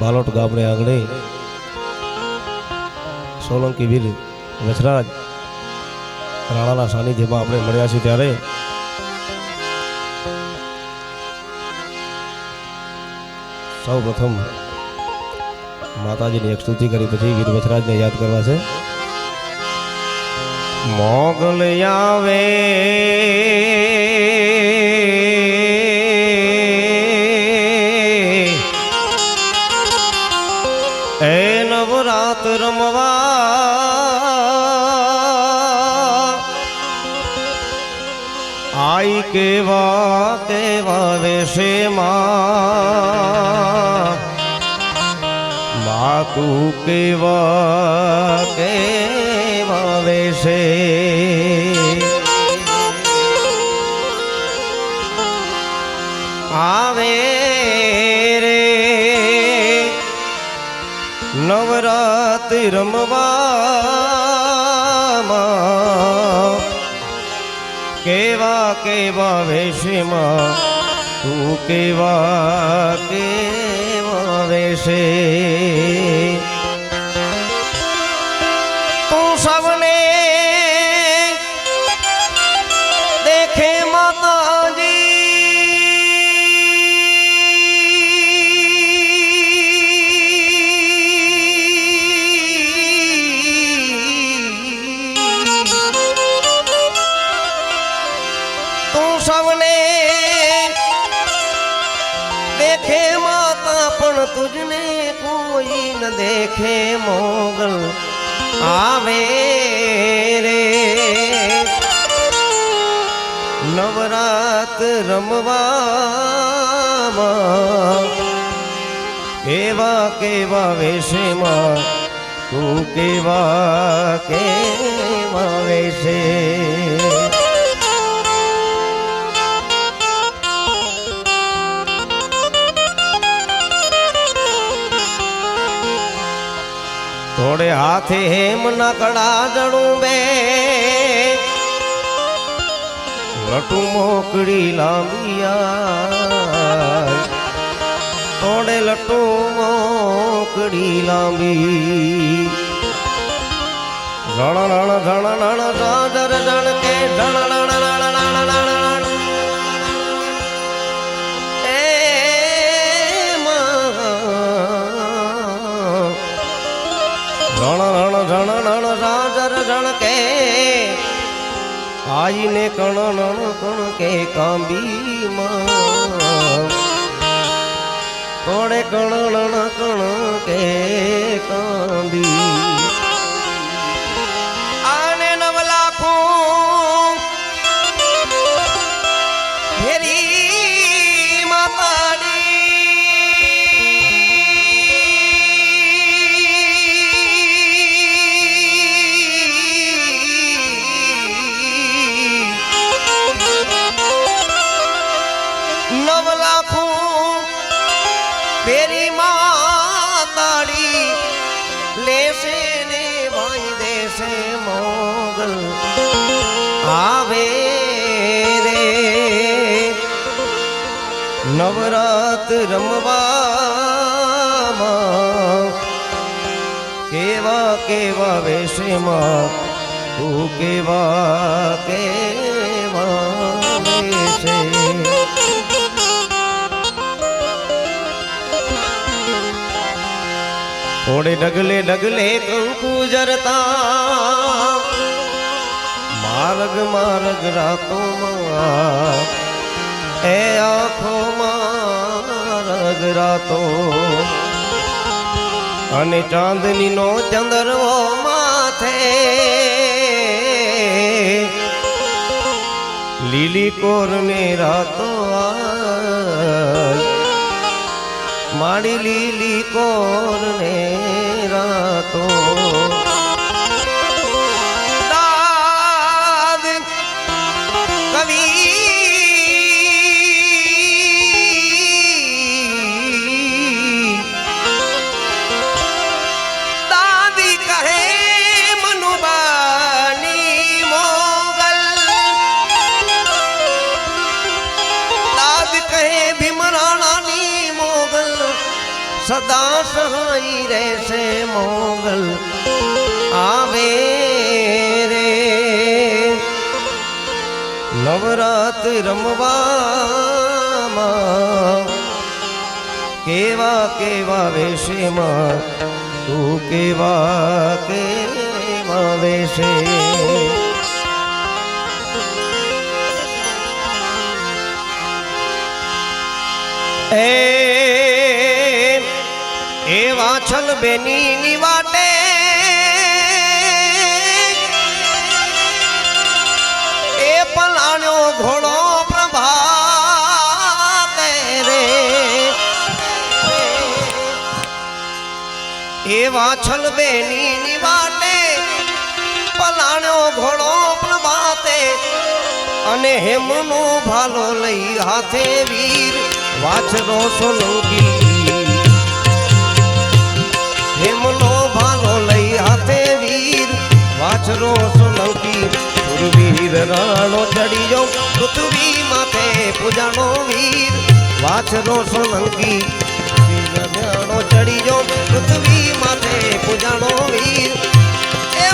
બાલોટ ગામડે આંગણે સોલંકી વીર વચરાજ રાણાના સાનિધ્યમાં આપણે મળ્યા છીએ ત્યારે સૌ પ્રથમ માતાજીની એક સ્તુતિ કરી પછી વીર વચરાજને યાદ કરવા છે મોગલ આવે નવરાત રમવા. આઈ કેવા કેવા વેશે માં તું કેવા કેવા વેશે. નવરાત્રિ રમવામાં. કેવા કેવા વેશમાં તું કેવા કેવા વેશે. આવે રે. નવરાત રમવામાં કેવા કેવા વેશમાં તું કેવા કેવા વેશે? થોડે હાથે હેમ ના કડા જણું બે. લટુ મોકડી લાંબિયા તોડે લટુ મોકડી લાંબી. રણ રણ નણ સાદર જણ કે ધણ નણ નણ સાદર જણ કે આઈને કણ નણ કણ કે કાંબી માં થોડે કણ નણ કણ કે કાંબી આવે રે. નવરાત રમવામાં કેવા કેવા વેશમાં, તું કેવા કેવા વેશે? થોડે ડગલે ડગલે કંકુ જરતા માર્ગ માર્ગ રાતો એ આખો માર્ગ રાતો. અને ચાંદની નો ચંદરવો માથે. લીલી કોર ને રાતો માડી લીલી કોર ને રાતો. સદા સહાઈ રહેશે મોગલ આવે રે નવરાત રમવામાં કેવા કેવા વેશેમાં તું કેવા કેવા વેશે એ એ વાછલ બેની ની વાટે. એ પલાણ્યો ઘોડો પ્રભાતે રે. એ વાછલ બેની ની વાટે પલાણ્યો ઘોડો પ્રભાતે. અને હેમનો ભાલો લઈ હાથે વીર. વાછરો સોલંકી વાછરો સોલંકી સુરવીર રાણો ચડીયો પૃથ્વી માથે પૂજાનો વીર. વાછરો સોલંકી રાણો ચડીયો પૃથ્વી માથે પૂજાનો વીર. એ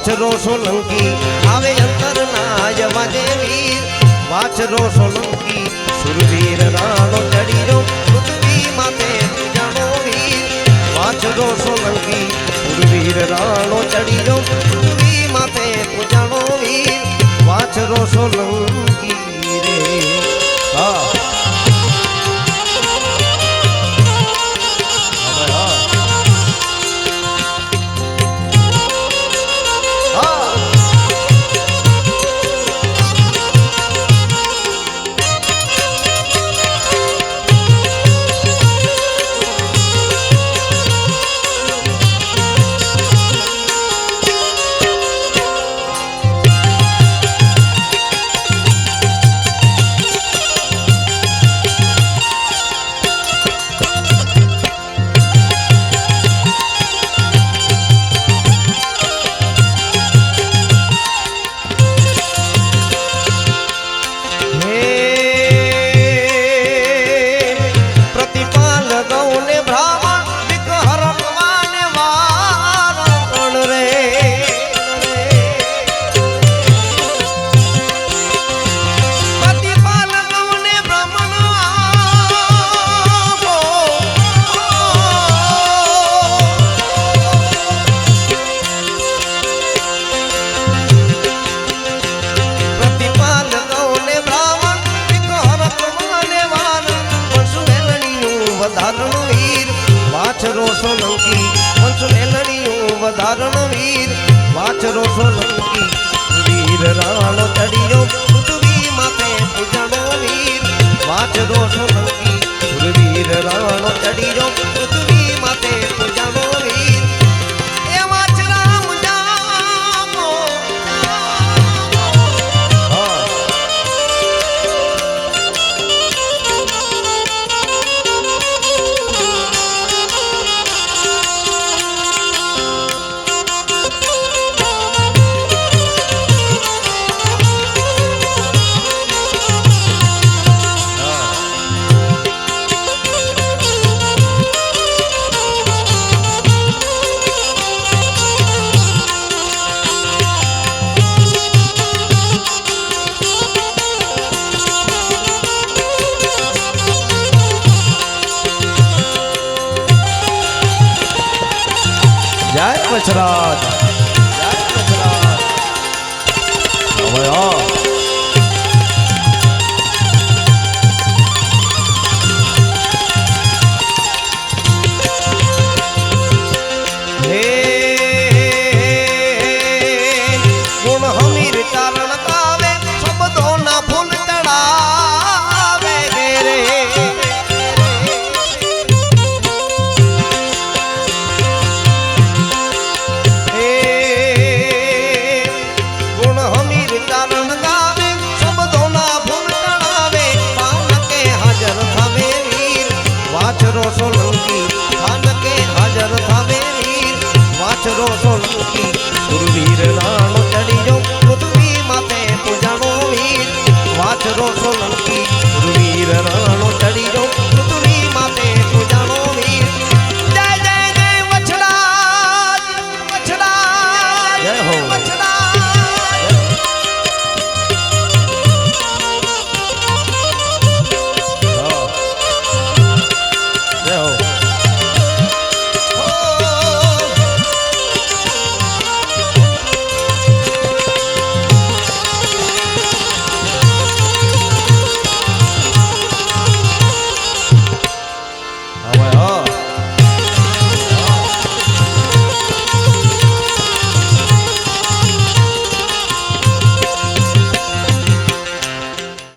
વાછરો સોલંકી, આવે અંતર નાજ વાજે વીર વાછરો સોલંકી, સુરવીર રાણો ચડીજો પૃથ્વી માથે જાણો વીર. વાછરો સોલંકી, સુરવીર રાણો ચડીજો પૃથ્વી માથે પૂજાણો વીર. વાછરો સોલંકી રે. હા. રાણો ચડિયો 잘 쳐라. પૂજાણો સોલંકી